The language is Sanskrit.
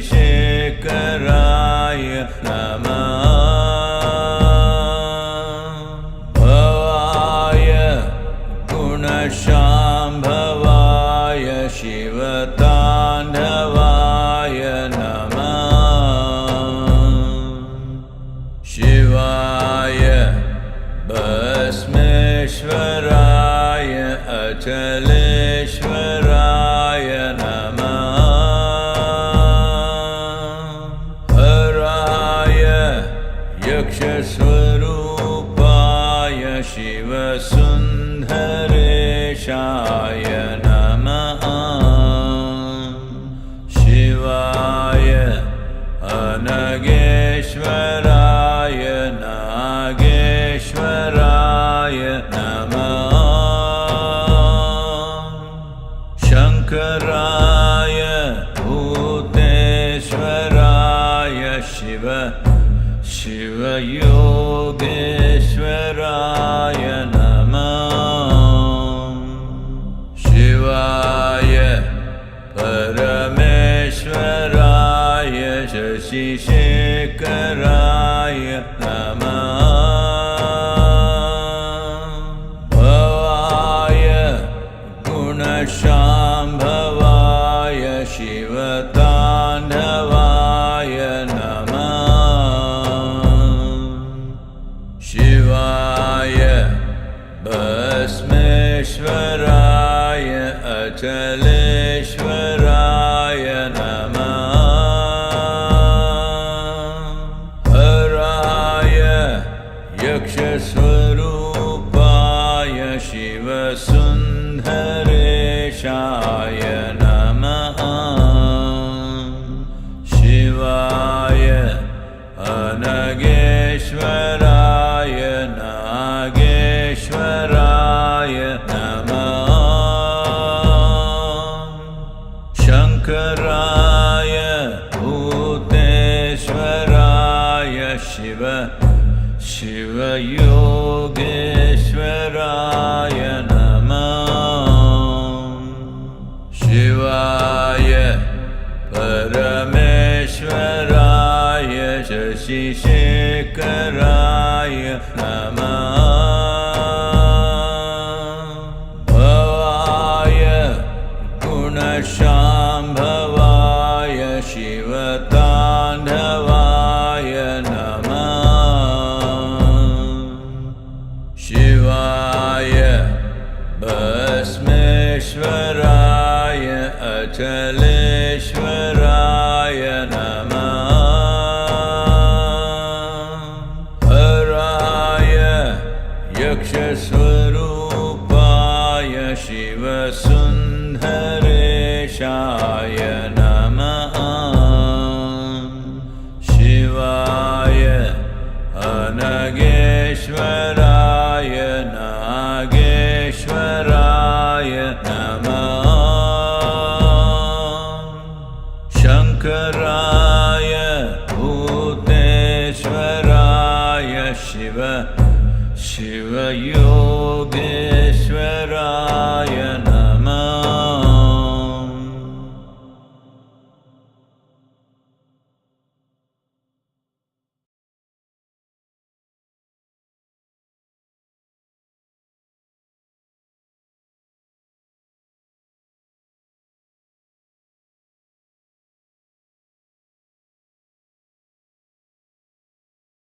शशिशेखराय नमः। भवाय गुणशाम्भवाय शिवताण्डवाय नमः। शिवाय भस्मेश्वराय अचलेश्वराय शिवसुन्दरेशाय नमः। शिवाय अनगेश्वराय नागेश्वराय नमः। शङ्कराय भूतेश्वराय शिव शिवयोगेश्वराय नमः शशिशेखराय नमः। भवाय गुणशाम्भवाय शिवताण्डवाय नमः। शिवाय भस्मेश्वराय अचलेश्वराय यक्षस्वरूपाय शिवसुन्दरेशाय नमः। शिवाय अनगेश्वराय नागेश्वराय नमः। शङ्कराय भूतेश्वराय शिव शिवयोगेश्वराय नमः। शिवाय परमेश्वराय शशिशेखराय नमः। भवाय गुणशाम्भवाय अचलेश्वराय नमः। हराय यक्षस्वरूपाय शिवसुन्दरेशाय नमः। शिवाय अनगेश्वराय नागे Shiva, Shiva Yogi.